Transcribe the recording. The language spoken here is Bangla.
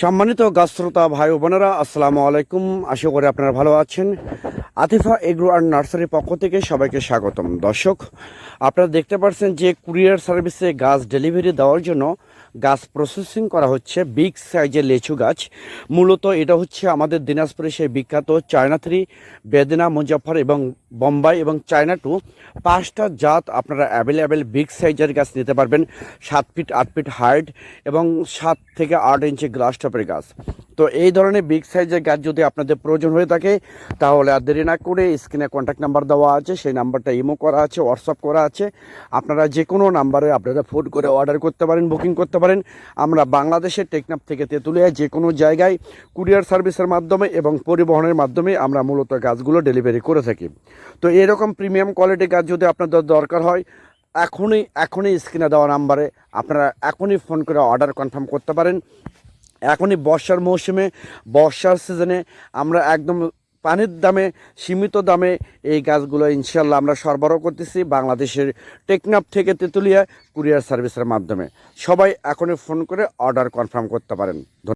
সম্মানিত গাছশ্রোতা ভাই ও বোনেরা আসসালামু আলাইকুম। আশা করি আপনারা ভালো আছেন। আতিফা এগ্রো আর নার্সারির পক্ষ থেকে সবাইকে স্বাগতম। দর্শক, আপনারা দেখতে পাচ্ছেন যে কুরিয়ার সার্ভিসে গাছ ডেলিভারি দেওয়ার জন্য গাছ প্রসেসিং করা হচ্ছে বিগ সাইজের লেচু গাছ। মূলত এটা হচ্ছে আমাদের দিনাজপুরে সেই বিখ্যাত চায়না থ্রি, বেদনা মুজাফর এবং বোম্বাই এবং চায়না টু। পাঁচটা জাত আপনারা অ্যাভেলেবেল বিগ সাইজের গাছ নিতে পারবেন, সাত ফিট, আট ফিট হাইট এবং সাত থেকে আট ইঞ্চি গ্লাস টপের গাছ। তো এই ধরনের বিগ সাইজের গাছ যদি আপনাদের প্রয়োজন হয়ে থাকে, তাহলে আর দেরি না করে স্ক্রিনে কন্ট্যাক্ট নাম্বার দেওয়া আছে, সেই নাম্বারটা ইমো করা আছে হোয়াটসঅ্যাপ করা আছে। আপনারা যে কোনো নাম্বারে আপনারা ফোন করে অর্ডার করতে পারেন বুকিং করতে পারেন। আমরা বাংলাদেশের টেকনাফ থেকে তেঁতুলিয়া যে কোনো জায়গায় কুরিয়ার সার্ভিসের মাধ্যমে এবং পরিবহনের মাধ্যমে আমরা মূলত গাছগুলো ডেলিভারি করে থাকি। তো এরকম প্রিমিয়াম কোয়ালিটি গাছ যদি আপনাদের দরকার হয়, এখনই এখনই স্ক্রিনে দেওয়া নাম্বারে আপনারা এখনই ফোন করে অর্ডার কনফার্ম করতে পারেন। এখনই বর্ষার মৌসুমে, বর্ষার সিজনে আমরা একদম পানির দামে, সীমিত দামে এই গাছগুলো ইনশাল্লাহ আমরা সরবরাহ করতেছি বাংলাদেশের টেকনাফ থেকে তেঁতুলিয়া কুরিয়ার সার্ভিসের মাধ্যমে। সবাই এখনই ফোন করে অর্ডার কনফার্ম করতে পারেন।